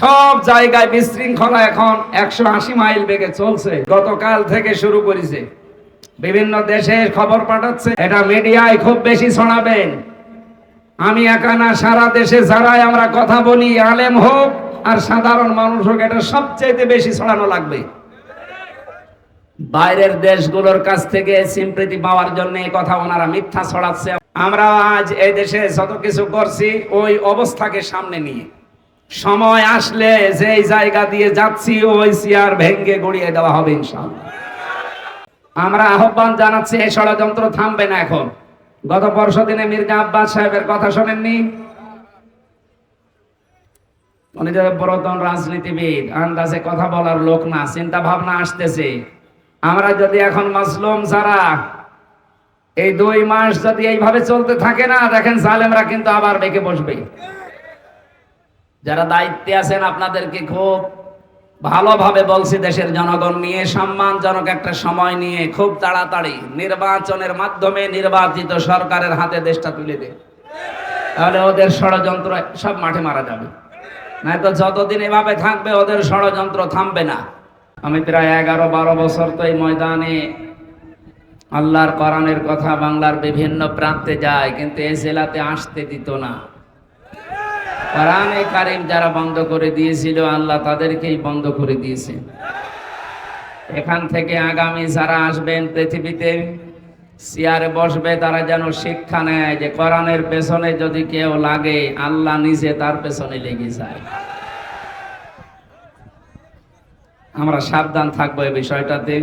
সব জায়গায় বিশৃঙ্খলা এখন একশো আশি মাইল বেগে চলছে। গতকাল থেকে শুরু করেছে। বিভিন্ন দেশের খবর পাঠাচ্ছে, এটা মিডিয়ায় খুব বেশি ছড়াবেন আমি একা না, সারা দেশে যারাই আমরা কথা বলি, আলেম হোক আর সাধারণ মানুষ হোক, এটা সবচেয়ে বেশি ছড়ানো লাগবে। বাইরের দেশগুলোর কাছ থেকে সিম্প্রীতি পাওয়ার জন্য এই কথা ওনারা মিথ্যা ছড়াচ্ছে। আমরা আজ এই দেশে যত কিছু করছি, ওই অবস্থাকে সামনে নিয়ে। সময় আসলে যেই জায়গা দিয়ে যাচ্ছি, ওই চেয়ার ভেঙ্গে গড়িয়ে দেওয়া হবে ইনশাআল্লাহ। আমরা আহ্বান জানাচ্ছি, এই ষড়যন্ত্র থামবে না এখন। গত পরশু দিনে মির্জা আব্বাস সাহেবের কথা শোনেননি? উনি যে পুরাতন রাজনীতিবিদ, আন্দাজে কথা বলার লোক না, চিন্তা ভাবনা আসতেছে। আমরা যদি এখন মাসলুম যারা, এই দুই মাস যদি এইভাবে চলতে থাকে না, দেখেন জালেমরা কিন্তু আবার বেঁকে বসবে। যারা দায়িত্বে আছেন আপনাদেরকে খুব ভালোভাবে বলছি দেশের জনগণ নিয়ে, সম্মানজনক একটা সময় নিয়ে খুব তাড়াতাড়ি নির্বাচনের মাধ্যমে নির্বাচিত সরকারের হাতে দেশটা তুলে দেন তাহলে ওদের ষড়যন্ত্র সব মাঠে মারা যাবে। নয়তো যতদিন এভাবে থাকবে ওদের ষড়যন্ত্র থামবে না। আমি প্রায় এগারো বারো বছর তো এই ময়দানে আল্লাহর কোরআনের কথা বাংলার বিভিন্ন প্রান্তে যায় কিন্তু এই জেলাতে আসতে দিত না। কোরআনে কারিম যারা বন্ধ করে দিয়েছিল, আল্লাহ তাদেরকেই বন্ধ করে দিয়েছে। এখান থেকে আগামী যারা আসবেন পৃথিবীতে, চেয়ারে বসবে, তারা যেন শিক্ষা নেয় যে কোরআনের পেছনে যদি কেউ লাগে, আল্লাহ নিজে তার পেছনে লেগে যায়। আমরা সাবধান থাকব এই বিষয়টাতে।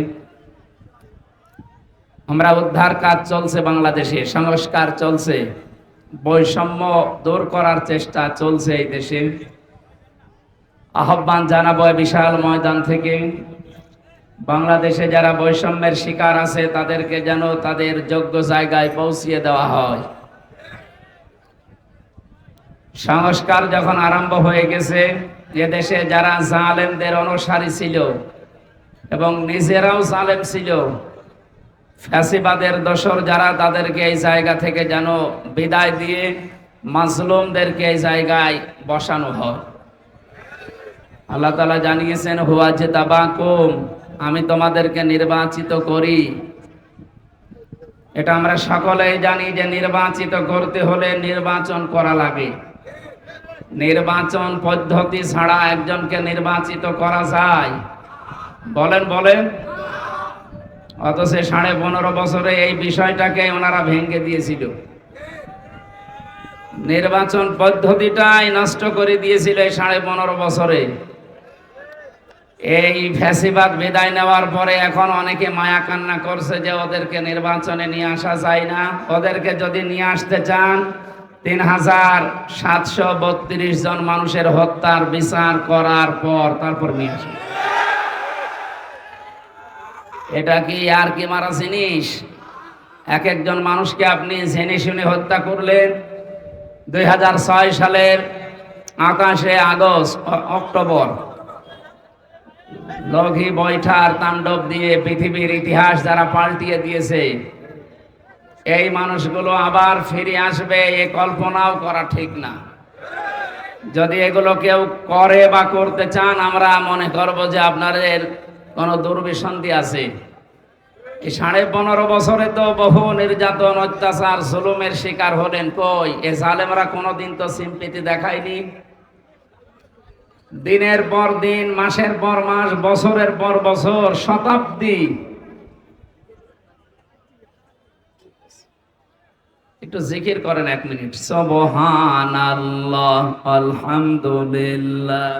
আমরা উদ্ধার কাজ চলছে বাংলাদেশে, সংস্কার চলছে। বৈষম্য দূর করার চেষ্টা চলছে এই দেশে। আহ্বান জানাব বিশাল ময়দান থেকে, বাংলাদেশে যারা বৈষম্যের শিকার আছে, তাদেরকে যেন তাদের যোগ্য জায়গায় পৌঁছিয়ে দেওয়া হয়। সংস্কার যখন আরম্ভ হয়ে গেছে, এ দেশে যারা জালেমদের অনুসারী ছিল এবং নিজেরাও জালেম ছিল ফ্যাসিবাদের দোসর যারা তাদেরকে এই জায়গা থেকে যেন বিদায় দিয়ে মাজলুমদেরকে এই জায়গায় বসানো হয়। আল্লাহ তালা জানিয়েছেন, হুয়া যে তাবাকুম আমি তোমাদেরকে নির্বাচিত করি। এটা আমরা সকলেই জানি যে নির্বাচিত করতে হলে নির্বাচন করা লাগে। নির্বাচন পদ্ধতি ছাড়া একজনকে নির্বাচিত করা যায়। বলেন বলেন। অথচ সাড়ে পনেরো বছরে এই বিষয়টাকে ওনারা দিয়েছিল। নির্বাচন পদ্ধতিটাই নষ্ট করে দিয়েছিল এই সাড়ে পনেরো বছরে। এই ফ্যাসিবাদ বিদায় নেওয়ার পরে এখন অনেকে মায়া কান্না করছে যে ওদেরকে নির্বাচনে নিয়ে আসা যায় না। ওদেরকে যদি নিয়ে আসতে চান, তিন হাজার সাতশো বত্রিশ জন মানুষের হত্যার বিচার করার পর তারপর নিয়ে আসবে এটা কি আর কি মারা জিনিস? এক একজন মানুষকে আপনি জেনে শুনে হত্যা করলেন। দুই হাজার ছয় সালের আকাশে আগস্ট অক্টোবর। লঘি বৈঠার তাণ্ডব দিয়ে পৃথিবীর ইতিহাস যারা পাল্টিয়ে দিয়েছে, এই মানুষগুলো আবার ফিরে আসবে, এ কল্পনাও করা ঠিক না। যদি এগুলো কেউ করে বা করতে চান, আমরা মনে করব যে আপনাদের কোনো দুর্বিসন্ধি আছে? সাড়ে পনেরো বছরে তো বহু নির্যাতন, অত্যাচার, জুলুমের শিকার হলেন কই? এ জালেমরা কোনোদিন তো সিম্পিতি দেখায়নি? দিনের পর দিন, মাসের পর মাস, বছরের পর বছর, শতাব্দী। একটু জিকির করেন এক মিনিট। সবহান আল্লাহ আলহামদুলিল্লাহ।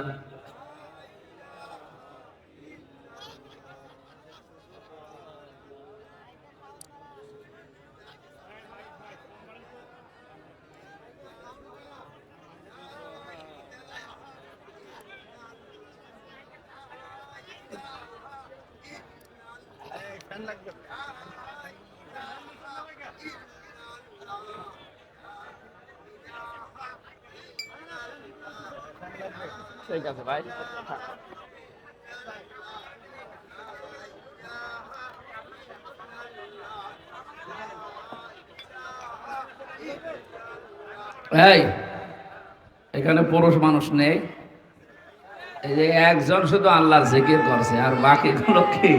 এই, এখানে পুরুষ মানুষ নেই। এই যে একজন শুধু আল্লাহ জিকির করছে, আর বাকিগুলো কি?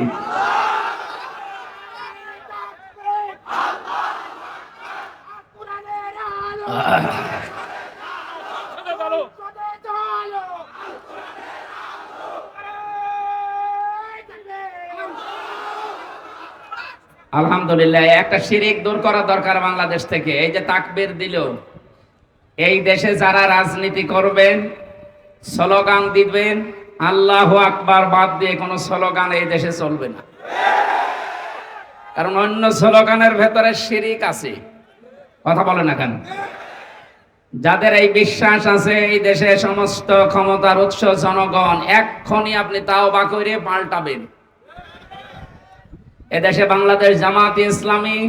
আলহামদুলিল্লাহ, একটা শিরিক দূর করা দরকার বাংলাদেশ থেকে। এই যে তাকবীর দিল, এই দেশে যারা রাজনীতি করবেন, স্লোগান দিবেন, আল্লাহ আকবার বাদ দিয়ে কোনো স্লোগান এই দেশে চলবে না। কারণ অন্য স্লোগানের ভেতরে শিরিক আছে। কথা বলে না কেন? যাদের এই বিশ্বাস আছে, এই দেশে সমস্ত ক্ষমতার উৎস জনগণ এক্ষণি আপনি তাও বা করে পাল্টাবেন। এদেশে বাংলাদেশ জামাত ইসলামী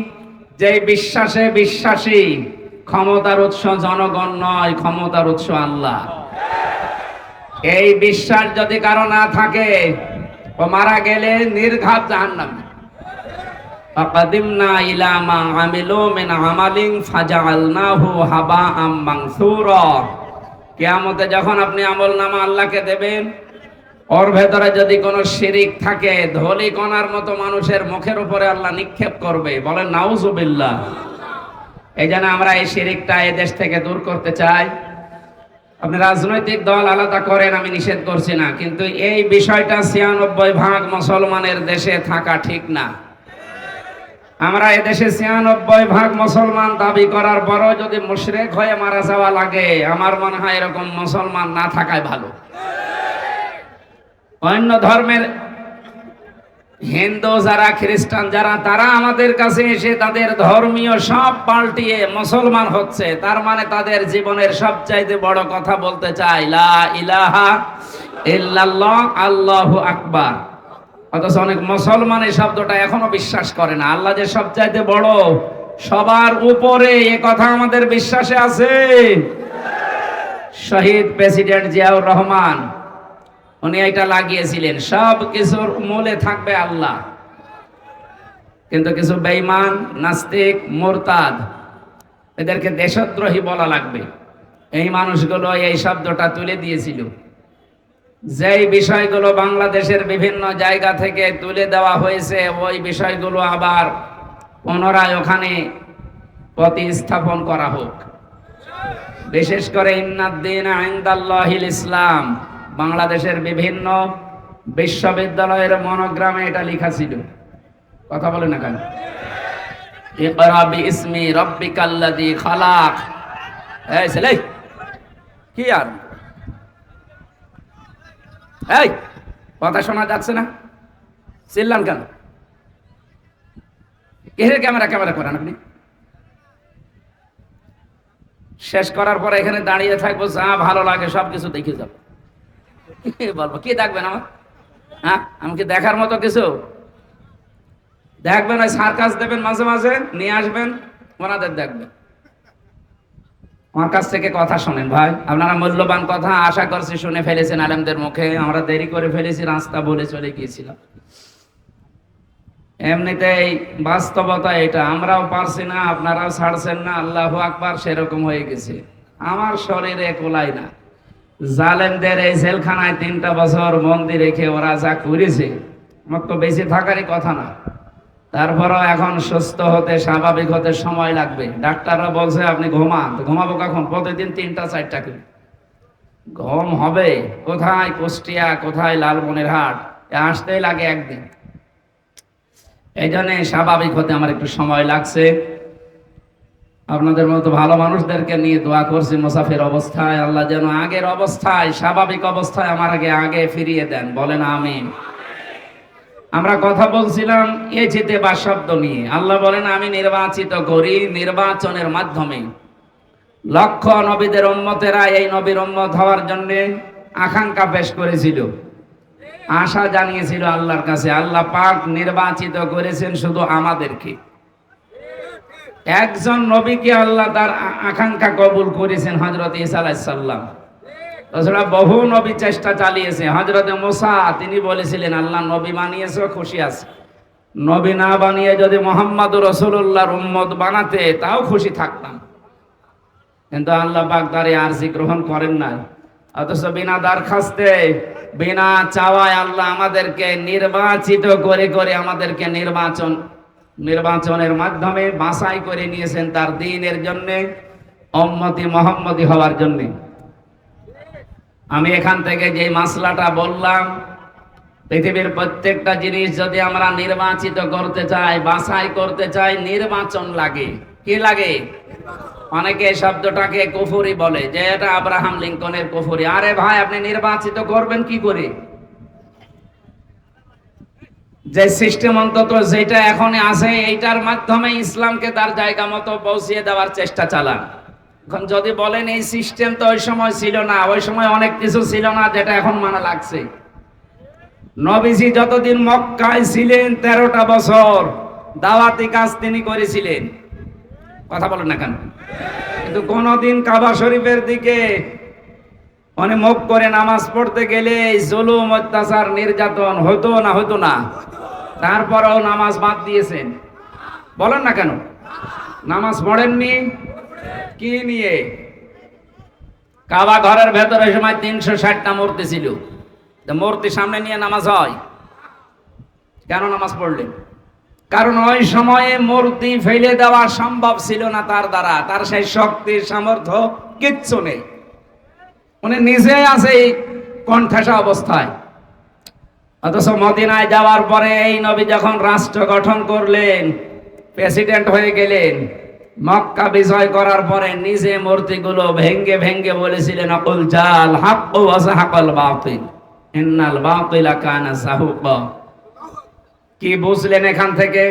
যে বিশ্বাসে বিশ্বাসী, ক্ষমতার উৎস জনগণ নয়, ক্ষমতার উৎস আল্লাহ। এই বিশ্বাস যদি কারও না থাকে, ও মারা গেলে নির্ঘাত জাহান্নাম। কিয়ামতে যখন আপনি আমল নামা আল্লাহকে দেবেন ওর ভেতরে যদি কোনো শিরিক থাকে ধলি কণার মতো মানুষের মুখের উপরে আল্লাহ নিক্ষেপ করবে। বলেন, নাউজুবিল্লাহ। এই জন্য আমরা এই শিরিকটা দেশ থেকে দূর করতে চাই। আপনি রাজনৈতিক দল আলাদা করেন, আমি নিষেধ করছি না। কিন্তু এই বিষয়টা ছিয়ানব্বই ভাগ মুসলমানের দেশে থাকা ঠিক না। আমরা এদেশে ছিয়ানব্বই ভাগ মুসলমান দাবি করার পরও যদি মুশরেক হয়ে মারা যাওয়া লাগে, আমার মনে হয় এরকম মুসলমান না থাকাই ভালো। অন্য ধর্মের হিন্দু যারা, খ্রিস্টান যারা, তারা আমাদের কাছে এসে তাদের ধর্মীয় সব পাল্টিয়ে মুসলমান হচ্ছে। তার মানে তাদের জীবনের সবচাইতে বড় কথা বলতে চায় লা ইলাহা ইল্লাল্লাহ, আল্লাহু আকবার। অথচ অনেক মুসলমান এই শব্দটা এখনও বিশ্বাস করে না। আল্লাহ যে সবচাইতে বড়, সবার উপরে এ কথা আমাদের বিশ্বাসে আছে। শহীদ প্রেসিডেন্ট জিয়াউর রহমান উনি এটা লাগিয়েছিলেন। সব কিছুর মূলে থাকবে আল্লাহ। কিন্তু কিছু বেঈমান, নাস্তিক, মোরতাদ, এদেরকে দেশদ্রোহী বলা লাগবে। এই মানুষগুলো এই শব্দটা তুলে দিয়েছিল। যেই বিষয়গুলো বাংলাদেশের বিভিন্ন জায়গা থেকে তুলে দেওয়া হয়েছে, ওই বিষয়গুলো আবার পুনরায় ওখানে প্রতিস্থাপন করা হোক। বিশেষ করে ইন্নাদ্দিন আইন্দাল্লাহিল ইসলাম। বাংলাদেশের বিভিন্ন বিশ্ববিদ্যালয়ের মনোগ্রামে এটা লেখা ছিল। কথা বলে না কেন? এই কথা শোনা যাচ্ছে না? কেন? ক্যামেরা ক্যামেরা করেন আপনি? শেষ করার পরে এখানে দাঁড়িয়ে থাকব, যা ভালো লাগে সব কিছু দেখে যাব। বলব, কি দেখবেন আমার? হ্যাঁ আমি কি দেখার মতো কিছু? দেখবেন ওই সার্কাস দেবেন মাঝে মাঝে, নিয়ে আসবেন, ওনাদের দেখবেন। আমার কাছ থেকে কথা শোনেন ভাই, আপনারা মূল্যবান কথা আশা করছি শুনে ফেলেছেন আলেমদের মুখে, আমরা দেরি করে ফেলেছি, রাস্তা বলে চলে গিয়েছিলাম। এমনিতেই বাস্তবতা এটা, আমরাও পারছি না, আপনারাও ছাড়ছেন না, আল্লাহ আকবার সেরকম হয়ে গেছে। আমার শরীরে কোলাই না। জালেমদের এই জেলখানায় তিনটা বছর বন্দি রেখে ওরা যা করেছে, আমার তো বেঁচে থাকারই কথা না। তারপরও এখন সুস্থ হতে, স্বাভাবিক হতে সময় লাগবে। ডাক্তাররা বলছে, আপনি ঘুমান। ঘুমাবো কখন? প্রতিদিন তিনটা, চারটা করে। ঘুম হবে। কোথায় কুষ্টিয়া, কোথায় লালমনিরহাট? হাট আসতেই লাগে একদিন। এই জন্য স্বাভাবিক হতে আমার একটু সময় লাগছে। আপনাদের মতো ভালো মানুষদেরকে নিয়ে দোয়া করছি মুসাফির অবস্থায়। আল্লাহ যেন আগের অবস্থায়, স্বাভাবিক অবস্থায় আমার আগে আগে ফিরিয়ে দেন। বলেন আমিন। আমরা কথা বলছিলাম এ যেতে বা শব্দ নিয়ে। আল্লাহ বলেন, আমি নির্বাচিত করি নির্বাচনের মাধ্যমে। লক্ষ নবীদের উম্মতেরা এই নবীর উম্মত হওয়ার জন্য আকাঙ্ক্ষা পেশ করেছিল। আশা জানিয়েছিল আল্লাহর কাছে, আল্লাহ পাক নির্বাচিত করেছেন শুধু আমাদেরকে। একজন নবীকে আল্লাহ তার আকাঙ্ক্ষা কবুল করেছেন হজরত ইসা আলাইসাল্লাম তাছাড়া বহু নবী চেষ্টা চালিয়েছে। হজরত মোসা, তিনি বলেছিলেন, আল্লাহ নবী বানিয়েছে, খুশি আছে। নবী না বানিয়ে যদি মোহাম্মদ রসুল্লাহর উম্মত বানাতে, তাও খুশি থাকতাম। কিন্তু আল্লাহ পাক তার আরজি গ্রহণ করেন না অথচ বিনা দরখাস্তে, বিনা চাওয়ায় আল্লাহ আমাদেরকে নির্বাচিত করে করে আমাদেরকে নির্বাচন নির্বাচনের মাধ্যমে বাছাই করে নিয়েছেন তার দিনের জন্য অম্মতি মোহাম্মতি হওয়ার জন্য। আমি এখান থেকে যে মাসলাটা বললাম, পৃথিবীর প্রত্যেকটা জিনিস যদি আমরা নির্বাচিত করতে চাই, বাছাই করতে চাই, নির্বাচন লাগে। কি লাগে? অনেকে শব্দটাকে কুফুরি বলে, যে এটা আব্রাহাম লিঙ্কনের কুফুরি। আরে ভাই, আপনি নির্বাচিত করবেন কি করে? যে সিস্টেম অন্তত যেটা এখন আছে, এইটার মাধ্যমে ইসলামকে তার জায়গা মতো পৌঁছিয়ে দেওয়ার চেষ্টা চালান। এখন যদি বলেন এই সিস্টেম তো ওই সময় ছিল না, ওই সময় অনেক কিছু ছিল না যেটা এখন মানা লাগছে। নবীজি যতদিন মক্কায় ছিলেন তেরোটা বছর, দাওয়াতি কাজ তিনি করেছিলেন। কথা বলেন না কেন? কিন্তু কোনদিন কাবা শরীফের দিকে মানে মুখ করে নামাজ পড়তে গেলে জুলুম, অত্যাচার, নির্যাতন হতো না হতো না। তারপরেও নামাজ বাদ দিয়েছেন। বলেন না কেন? নামাজ পড়েননি? কি নিয়ে? কাবা ঘরের ভেতরে সময় তিনশো ষাটটা মূর্তি ছিল। মূর্তি সামনে নিয়ে নামাজ হয়। কেন নামাজ পড়লেন? কারণ ওই সময়ে মূর্তি ফেলে দেওয়া সম্ভব ছিল না তার দ্বারা। তার সেই শক্তির সামর্থ্য কিচ্ছু নেই। উনি নিজে আছে এই কণ্ঠাসা অবস্থায়। অথচ মদিনায় যাওয়ার পরে এই নবী যখন রাষ্ট্র গঠন করলেন, প্রেসিডেন্ট হয়ে গেলেন, মক্কা বিজয় করার পরে নিজে মূর্তিগুলো ভেঙ্গে ভেঙ্গে বলেছিলেন, অকুল জাল হাক্কু ওয়াসাহাকাল বাতিল, ইন্নাল বাতিলা কানা সাহুকা কি বুঝলেন এখান থেকে?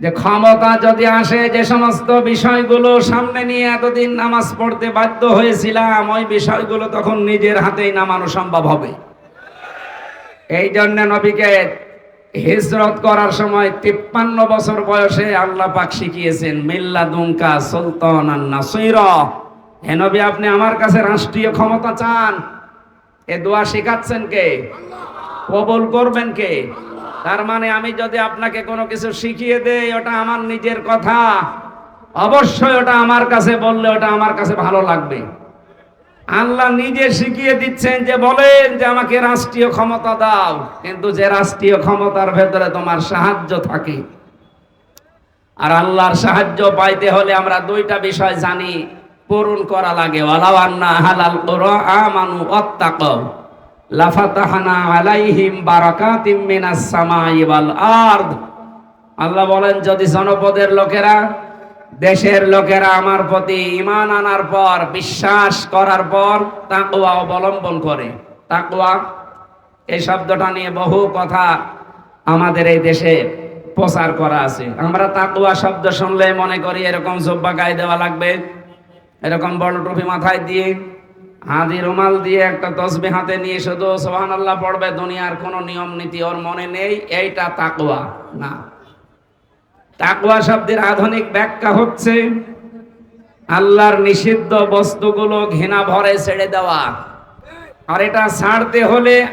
যে ক্ষমতা যদি আসে, যে সমস্ত বিষয়গুলো সামনে নিয়ে এতদিন নামাজ পড়তে বাধ্য হয়েছিলাম, ওই বিষয়গুলো তখন নিজের হাতেই নামানো সম্ভব হবে। এই জন্য নবীকে হিজরত করার সময় তিপ্পান্ন বছর বয়সে আল্লাহ পাক শিখিয়েছেন, মিল্লা দুমকা সুলতান নাসির। হে নবী, আপনি আমার কাছে রাষ্ট্রীয় ক্ষমতা চান। এ দোয়া শেখাচ্ছেন কে? কবল করবেন কে? তার মানে আমি যদি আপনাকে কোনো কিছু শিখিয়ে দেই, ওটা আমার নিজের কথা। অবশ্যই ওটা আমার কাছে বললে ওটা আমার কাছে ভালো লাগবে। আল্লাহ নিজে শিখিয়ে দিচ্ছেন যে, বলেন যে, আমাকে রাষ্ট্রীয় ক্ষমতা দাও। কিন্তু যে রাষ্ট্রীয় ক্ষমতার ভেতরে তোমার সাহায্য থাকে। আর আল্লাহর সাহায্য পাইতে হলে আমরা দুইটা বিষয় জানি, পূরণ করা লাগে। ওয়ালাও আন্না হালাল আমানু ওয়াত্তাকাও লাফাতাহানা আলাইহিম বারাকাতিম মিনাস সামাই ওয়াল আরদ। আল্লাহ বলেন, যদি জনপদের লোকেরা, দেশের লোকেরা আমার প্রতি ঈমান আনার পর, বিশ্বাস করার পর তাকওয়া অবলম্বন করে। তাকওয়া, এই শব্দটা নিয়ে বহু কথা আমাদের এই দেশে প্রচার করা আছে। আমরা তাকুয়া শব্দ শুনলে মনে করি এরকম জব্বা গায়ে দেওয়া লাগবে, এরকম বড় টুপি মাথায় দিয়ে হাদি রুমাল দিয়ে একটা তসবি হাতে নিয়ে শুধু সোহান আল্লাহ পড়বে, দুনিয়ার কোনো নিয়ম নীতি ওর মনে নেই, এইটা তাকওয়া। না। তাকওয়া শব্দের আধুনিক ব্যাখ্যা হচ্ছে, আল্লাহর নিষিদ্ধ বস্তুগুলো ঘৃণা ভরে ছেড়ে দেওয়া। আর এটা ছাড়তে হলে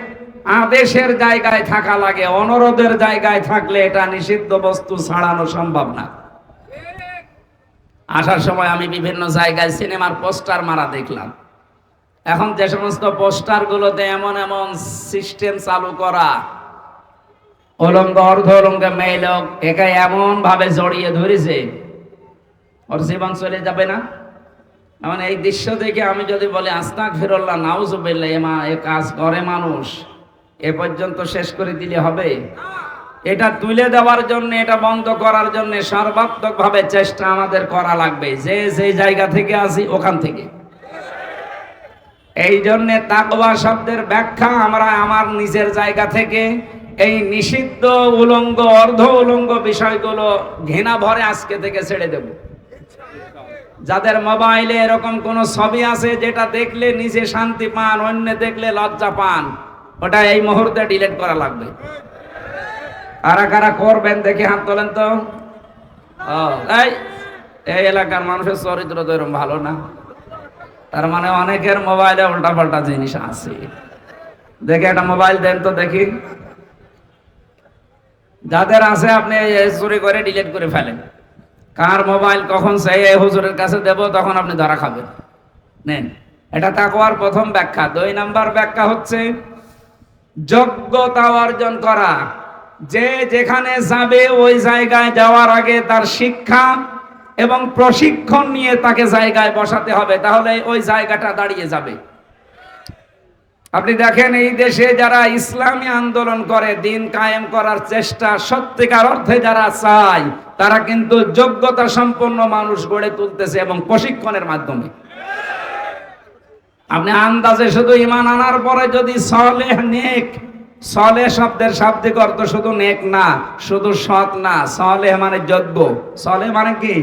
আদেশের জায়গায় থাকা লাগে, অনুরোধের জায়গায় থাকলে এটা নিষিদ্ধ বস্তু ছাড়ানো সম্ভব না। আসার সময় আমি বিভিন্ন জায়গায় সিনেমার পোস্টার মারা দেখলাম। এখন যে সমস্ত পোস্টার গুলোতে এমন এমন সিস্টেম চালু করা অলঙ্গ অর্ধ অলঙ্গ মেয়ে লোক একে এমন ভাবে জড়িয়ে ধরেছে, ওর জীবন চলে যাবে না। এমন এই দৃশ্য দেখে আমি যদি বলি আস্তাক ফিরল্লাহ নাউজুবিল্লাহ এ মা এ কাজ করে মানুষ, এ পর্যন্ত শেষ করে দিলে হবে। এটা তুলে দেওয়ার জন্য, এটা বন্ধ করার জন্য সর্বাত্মক ভাবে চেষ্টা আমাদের করা লাগবে। যে যে জায়গা থেকে আসি ওখান থেকে। এই জন্য তাকওয়া শব্দের ব্যাখ্যা আমরা আমার নিজের জায়গা থেকে এই নিষিদ্ধ উলঙ্গ, অর্ধ উলঙ্গ বিষয়গুলো ঘৃণা ভরে আজকে থেকে ছেড়ে দেব। যাদের মোবাইলে এরকম কোন ছবি আছে যেটা দেখলে নিজে শান্তি পান, অন্য দেখলে লজ্জা পান, ওটা এই মুহূর্তে ডিলিট করা লাগবে। কারা কারা করবেন দেখে হাত তোলেন তো। এই এলাকার মানুষের চরিত্র তো এরকম ভালো না। তার মানে অনেকের মোবাইলে উল্টা পাল্টা জিনিস আছে। দেখে একটা মোবাইল দেন তো দেখি। যাদের আছে আপনি চুরি করে ডিলিট করে ফেলেন। কার মোবাইল কখন এই হুজুরের কাছে দেব, তখন আপনি ধরা খাবেন। নেন। এটা তাকওয়ার প্রথম ব্যাখ্যা। দুই নাম্বার ব্যাখ্যা হচ্ছে, যোগ্যতা অর্জন করা। যে যেখানে যাবে ওই জায়গায় যাওয়ার আগে তার শিক্ষা এবং প্রশিক্ষণ নিয়ে তাকে জায়গায় বসাতে হবে, তাহলে ওই জায়গাটা দাঁড়িয়ে যাবে। আপনি দেখেন এই দেশে যারা ইসলামী আন্দোলন করে, দিন কায়েম করার চেষ্টা সত্যিকার অর্থে যারা চায়, তারা কিন্তু যোগ্যতা সম্পন্ন মানুষ গড়ে তুলতেছে এবং প্রশিক্ষণের মাধ্যমে। আপনি আন্দাজে শুধু ইমান আনার পরে যদি সলেহ নেক সলে শব্দের শাব্দিক অর্থ শুধু নেক না, শুধু সৎ না, সলেহ মানে যোগ্য। সলে মানে কি?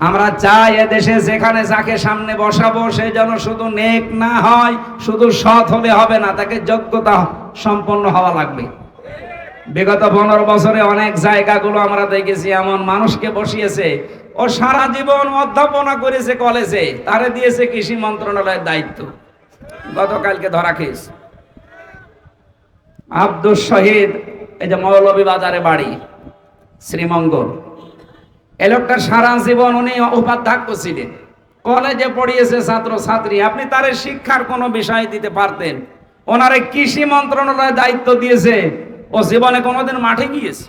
আমরা চাই এদেশে, যেখানে যাকে সামনে বসাবো, সে যেন শুধু নেক না হয়, শুধু সৎ হলে হবে না, তাকে যোগ্যতা সম্পন্ন হওয়া লাগবে। বিগত পনেরো বছরে অনেক জায়গাগুলো আমরা দেখেছি, এমন মানুষকে বসিয়েছে, ও সারা জীবন অধ্যাপনা করেছে কলেজে, তারে দিয়েছে কৃষি মন্ত্রণালয়ের দায়িত্ব। গতকালকে ধরা খেয়েছে। আব্দুল শহীদ, এই যে মৌলভী বাজারে বাড়ি, শ্রীমঙ্গল। এ লোকটার সারা জীবন উনি উপাধ্যক্ষ ছিলেন। কলেজে পড়িয়েছে ছাত্র ছাত্রী আপনি তার শিক্ষার কোনো বিষয় দিতে পারতেন? ওনারে কৃষি মন্ত্রণালয় দায়িত্ব দিয়েছে। ও জীবনে কোনোদিন মাঠে গিয়েছে?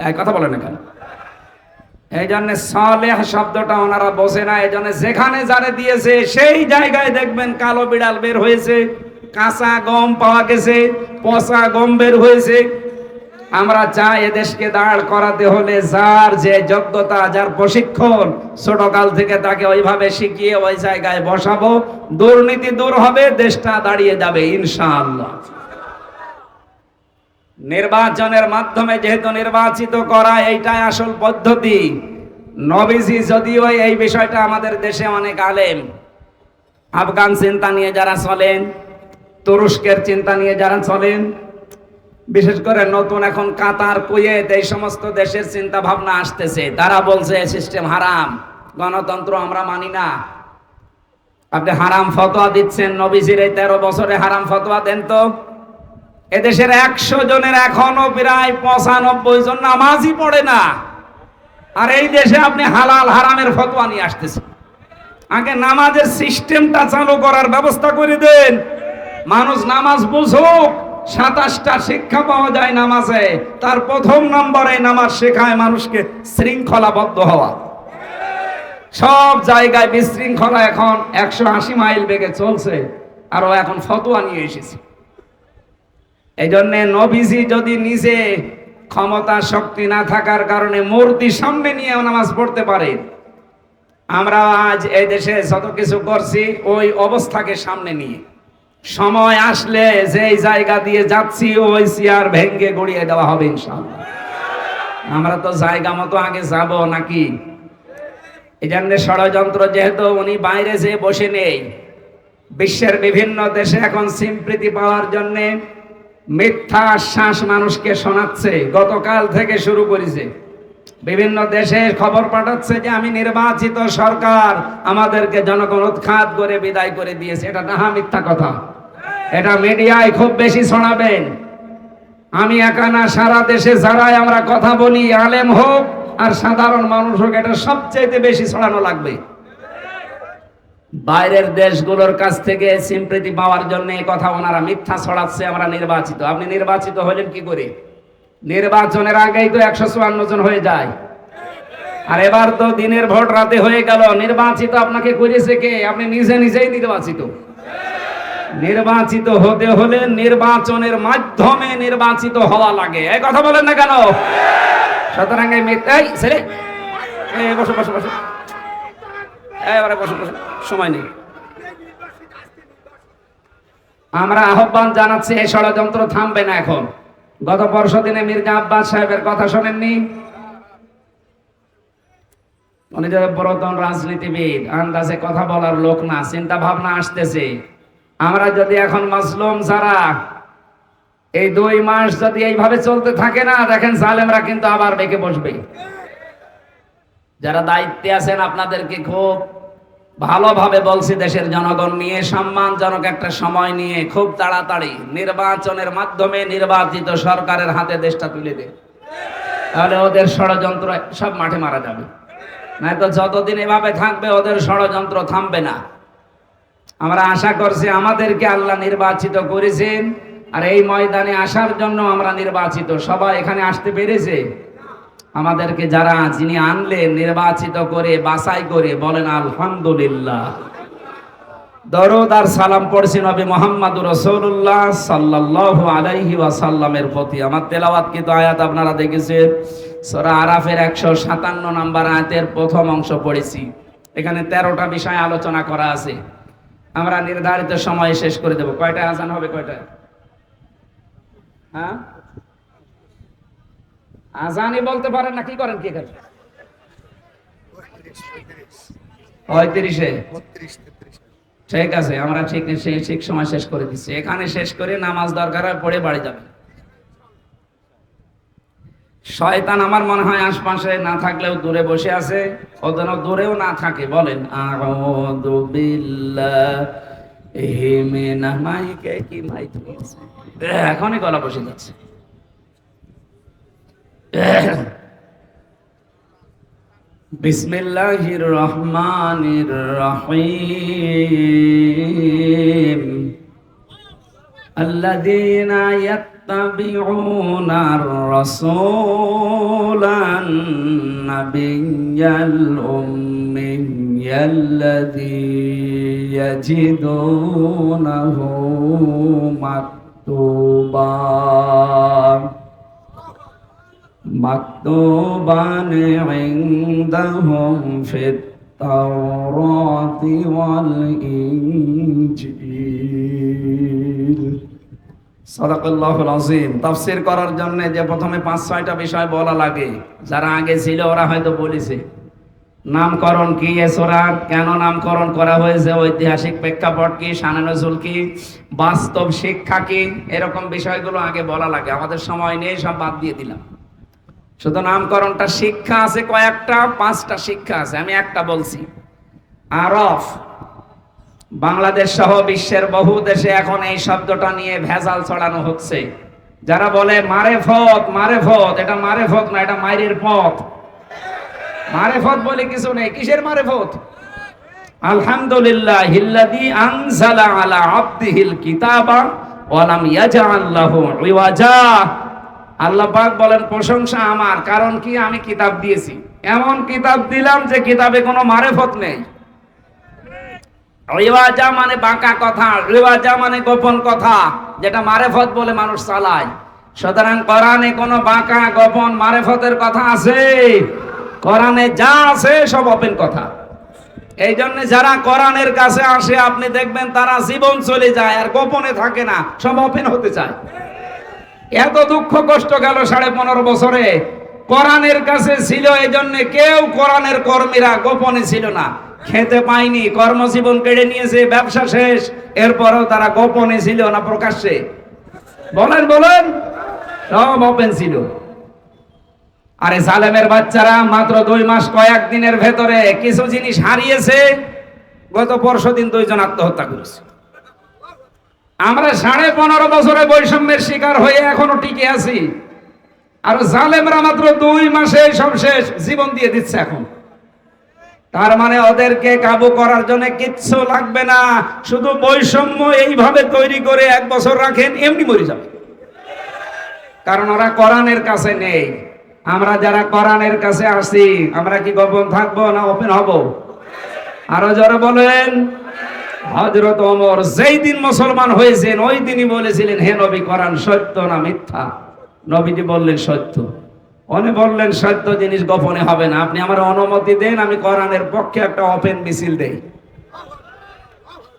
এই কথা বলেন কেন? এই জন্য সালেহ শব্দটা ওনারা বসে না। এই জন্য যেখানে যারে দিয়েছে, সেই জায়গায় দেখবেন কালো বিড়াল বের হয়েছে, কাঁচা গম পাওয়া গেছে, পচা গম বের হয়েছে আমরা চাই এদেশকে দাঁড় করাতে হলে যার যে যোগ্যতা, যার প্রশিক্ষণ ছোটকাল থেকে তাকে ওইভাবে শিখিয়ে ওই জায়গায় বসাবো। দুর্নীতি দূর হবে, দেশটা দাঁড়িয়ে যাবে, ইনশাআল্লাহ। নির্বাচনের মাধ্যমে যেহেতু নির্বাচিত করা এইটাই আসল পদ্ধতি, নবীজি যদিও এই বিষয়টা আমাদের দেশে অনেক আলেম। আফগান চিন্তা নিয়ে যারা চলেন, তুরস্কের চিন্তা নিয়ে যারা চলেন বিশেষ করে নতুন এখন কাতার, কুয়েত, এই সমস্ত দেশের চিন্তা ভাবনা আসতেছে। তারা বলছে সিস্টেম হারাম। গণতন্ত্র আমরা মানি না। আপনি হারাম ফতোয়া দিচ্ছেন, নবীজির এই তেরো বছরে হারাম ফতোয়া দেন তো? এদেশের একশো জনের এখনও প্রায় পঁচানব্বই জন নামাজই পড়ে না। আর এই দেশে আপনি হালাল হারামের ফতোয়া নিয়ে আসতেছেন। আগে নামাজের সিস্টেমটা চালু করার ব্যবস্থা করে দেন। মানুষ নামাজ বুঝুক। সাতাশটা শিক্ষা পাওয়া যায় নামাজে, তার প্রথম নম্বরে নামাজ শেখায় মানুষকে শৃঙ্খলাবদ্ধ হওয়া। সব জায়গায় বিশৃঙ্খলা এখন একশো আশি মাইল বেগে চলছে, আর ও এখন ফতোয়া নিয়ে এসেছে। এই জন্য নবীজি যদি নিজে ক্ষমতা শক্তি না থাকার কারণে মূর্তি সামনে নিয়ে নামাজ পড়তে পারে, আমরা আজ এই দেশে যত কিছু করছি, ওই অবস্থাকে সামনে নিয়ে। সময় আসলে যেই জায়গা দিয়ে যাচ্ছি, ওই চেয়ার ভেঙ্গে গড়িয়ে দেওয়া হবে ইনশাআল্লাহ। আমরা তো জায়গা মতো আগে যাব নাকি? এই জন্য ষড়যন্ত্র যেহেতু উনি বাইরে যেয়ে বসে নেই, বিশ্বের বিভিন্ন দেশে এখন সিম্প্রীতি পাওয়ার জন্যে মিথ্যা আশ্বাস মানুষকে শোনাচ্ছে, গতকাল থেকে শুরু করেছে। বিভিন্ন দেশে খবর পাঠাচ্ছে যে আমি নির্বাচিত সরকার। আমাদেরকে জনগণ উৎখাত করে, বিদায় করে দিয়েছে। এটা নাহা মিথ্যা কথা। এটা মিডিয়ায় খুব বেশি শোনাবেন। আমি একা না, সারা দেশে যারাই আমরা কথা বলি, আলেম হোক আর সাধারণ মানুষ হোক, এটা সবচেয়ে বেশি ছড়ানো লাগবে। বাইরের দেশগুলোর কাছ থেকে সিম্প্রীতি পাওয়ার জন্য এই কথা ওনারা মিথ্যা ছড়াচ্ছে, আমরা নির্বাচিত। আপনি নির্বাচিত হলেন কি করে? নির্বাচনের আগেই তো একশো চুয়ান্ন জন হয়ে যায়। আর এবার তো দিনের ভোট রাতে হয়ে গেল। নির্বাচিত আপনাকে করেছে কে? আপনি নিজে নিজেই নির্বাচিত। নির্বাচিত হতে হলে নির্বাচনের মাধ্যমে নির্বাচিত হওয়া লাগে। এই কথা বলেন না কেন? সুতরাং এই ছেলে। বসো বসো বসো। এবারে বসো বসো। সময় নেই। আমরা আহ্বান জানাচ্ছি, এই ষড়যন্ত্র থামবে না এখন। গত পরশু দিনে মির্জা আব্বাস সাহেবের কথা শোনেননি? উনি যে পুরাতন রাজনীতিবিদ, আন্দাজে কথা বলার লোক না, চিন্তা ভাবনা আসতেছে। আমরা যদি এখন মাসলুম যারা, এই দুই মাস যদি এইভাবে চলতে থাকে না, দেখেন জালেমরা কিন্তু আবার বেঁকে বসবে। যারা দায়িত্বে আছেন আপনাদেরকে খুব ভালোভাবে বলছি দেশের জনগণ নিয়ে, সম্মানজনক একটা সময় নিয়ে খুব তাড়াতাড়ি নির্বাচনের মাধ্যমে নির্বাচিত সরকারের হাতে দেশটা তুলে দে। তাহলে ওদের ষড়যন্ত্র সব মাঠে মারা যাবে। নয়তো যতদিন এভাবে থাকবে ওদের ষড়যন্ত্র থামবে না। আমরা আশা করছি আমাদেরকে আল্লাহ নির্বাচিত করেছেন। আর এই ময়দানে আসার জন্য আমরা নির্বাচিত। সবাই এখানে আসতে পেরেছে? আমাদেরকে যারা যিনি আনলেন, নির্বাচিত করে, বাছাই করে বলেন, আলহামদুলিল্লাহ। দরদ আর সালাম পড়ছি নবী মোহাম্মদ রসৌল্লাহ সাল্লাল্লাহু আলাইহি ওয়াসাল্লামের প্রতি। আমার তেলাওয়াত কিন্তু আয়াত আপনারা দেখেছেন? সরা আরাফের একশো সাতান্ন নম্বর আয়াতের প্রথম অংশ পড়েছি। এখানে তেরোটা বিষয় আলোচনা করা আছে। আমরা নির্ধারিত সময়ে শেষ করে দেব। কয়টা আজান হবে কয়টা হ্যাঁ? আজানই বলতে পারেন না, কি করেন কি করেন? পঁয়ত্রিশে। ঠিক আছে, আমরা ঠিক সে- ঠিক সময় শেষ করে দিচ্ছি। এখানে শেষ করে নামাজ দরকার হয় পড়ে বাড়ি যাবে শয়তান আমার মনে হয় আশপাশে না থাকলেও দূরে বসে আছে, ও দূরেও না থাকে, বলেন, আউযু বিল্লাহি মিনাশ মাইকে কি মাইক? এখনই গলা বসে যাচ্ছে। বিসমিল্লাহির রহমানির রহিম الذين يتبعون الرسول النبي الأمي الذي يجدونه مكتوبا مكتوبا عندهم في التوراة والإنجيل সদাকল্লাহুল আজিম তাফসির করার জন্য যে প্রথমে পাঁচ ছয়টা বিষয় বলা লাগে যারা আগে ছিল ওরা হয়তো বলেছে নামকরণ কি এসোরা কেন নামকরণ করা হয়েছে ঐতিহাসিক প্রেক্ষাপট কি শানানজুল কি বাস্তব শিক্ষা কি এরকম বিষয়গুলো আগে বলা লাগে আমাদের সময় নেই সব বাদ দিয়ে দিলাম শুধু নামকরণটা শিক্ষা আছে, কয়েকটা, পাঁচটা শিক্ষা আছে, আমি একটা বলছি। আরফ, বাংলাদেশ সহ বিশ্বের বহু দেশে এখন এই শব্দটা নিয়ে ভেজাল ছড়ানো হচ্ছে। যারা বলে, মারে ফত মারে ফত, এটা মারে ফত না, এটা মায়ের পথ। মারে ফত বলে কিছু নেই, কিসের মারে ফত? আলহামদুলিল্লাহ হিল্লাদি আনজালা আলা আবদিহিল কিতাবা ওয়ালাম ইয়াজআল লাহু ইওয়াজা। আল্লাহ পাক বলেন, প্রশংসা আমার, কারণ কি? আমি কিতাব দিয়েছি। এমন কিতাব দিলাম যে কিতাবে কোনো মারেফত নেই। রিওয়াজা মানে বাঁকা কথা, রিওয়াজা মানে গোপন কথা, যেটা মারেফত বলে মানুষ চালায়। সুতরাং কোরআনে কোনো বাঁকা, গোপন মারেফতের কথা আছে? কোরআনে যা আছে, সব ওপেন কথা। এই জন্য যারা কোরআনের কাছে আসে, আপনি দেখবেন তারা জীবন চলে যায় আর গোপনে থাকে না, সব ওপেন হতে চায়। এত দুঃখ কষ্ট গেল সাড়ে পনেরো বছরে। কোরআনের কাছে ছিল এই জন্য কেউ কোরআনের কর্মীরা গোপনে ছিল না। খেতে পায়নি, কর্মজীবন কেড়ে নিয়েছে, ব্যবসা শেষ। এরপরেও তারা গোপনে ছিল না প্রকাশ্যে। বলেন বলেন। সব ওপেন ছিল। আরে সালেমের বাচ্চারা মাত্র দুই মাস কয়েক দিনের ভেতরে কিছু জিনিস হারিয়েছে। গত পরশু দিন দুইজন আত্মহত্যা করেছে। আমরা সাড়ে পনেরো বছরে বৈষম্যের শিকার হয়ে এখনও টিকে আছি। আর জালেমরা মাত্র দুই মাসে সব শেষ জীবন দিয়ে দিচ্ছে এখন। তার মানে ওদেরকে কাবু করার জন্য কিচ্ছু লাগবে না। শুধু বৈষম্য এইভাবে তৈরি করে এক বছর রাখেন, এমনি মরে যাবে। কারণ ওরা কোরআনের কাছে নেই। আমরা যারা কোরআনের কাছে আসি আমরা কি গোপন থাকব না ওপেন হব? আরও যারা বলেন। হজরত অমর যেই দিন মুসলমান হয়েছেন ওই দিনই বলেছিলেন, হে নবী, কোরআন সত্য না মিথ্যা? নবীজি বললেন, সত্য। উনি বললেন, সত্য জিনিস গোপনে হবে না। আপনি আমার অনুমতি দেন, আমি কোরআনের পক্ষে একটা ওপেন মিছিল দেই।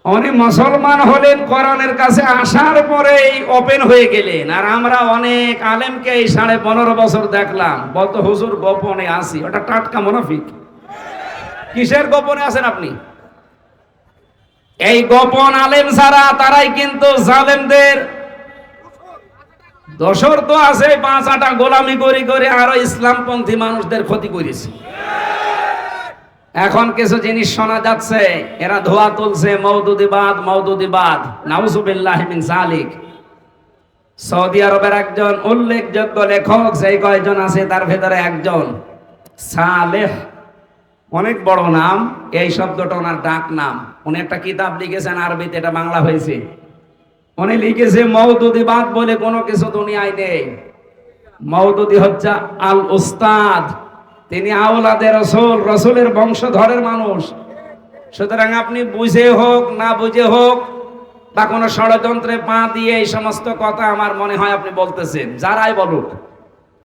উনি মুসলমান হলেন, কোরআনের কাছে আসার পরেই ওপেন হয়ে গেলেন। আর আমরা অনেক আলেমকে এই সাড়ে পনেরো বছর দেখলাম। বলতো, হুজুর, গোপনে আসি ওটা টাটকা মুনাফিক। কিসের গোপনে আছেন আপনি? এই গোপন আলেম ছাড়া তারাই কিন্তু জালেমদের। দশর তো আছে, পাঁচ আটা গোলামি করি করে আরও ইসলামপন্থী মানুষদের ক্ষতি করেছে। এখন কিছু জিনিস শোনা যাচ্ছে, এরা ধোয়া তুলছে মৌদুদিবাদ মৌদুদিবাদ নাউজুবিল্লাহ মিন সালিক সৌদি আরবের একজন উল্লেখযোগ্য লেখক সেই কয়জন আছে তার ভেতরে একজন। সালেহ, অনেক বড় নাম, এই শব্দটা ওনার ডাক নাম। উনি একটা কিতাব লিখেছেন আরবিতে, এটা বাংলা হয়েছে। উনি লিখেছে মৌদুদিবাদ বলে কোনো কিছু দুনিয়ায় নেই। মৌদুদি হচ্ছে আল উস্তাদ। তিনি আওলাদের রসুল, রসুলের বংশধরের মানুষ। সুতরাং আপনি বুঝে হোক, না বুঝে হোক, বা কোনো ষড়যন্ত্রে পা দিয়ে এই সমস্ত কথা আমার মনে হয় আপনি বলতেছেন। যারাই বলুক।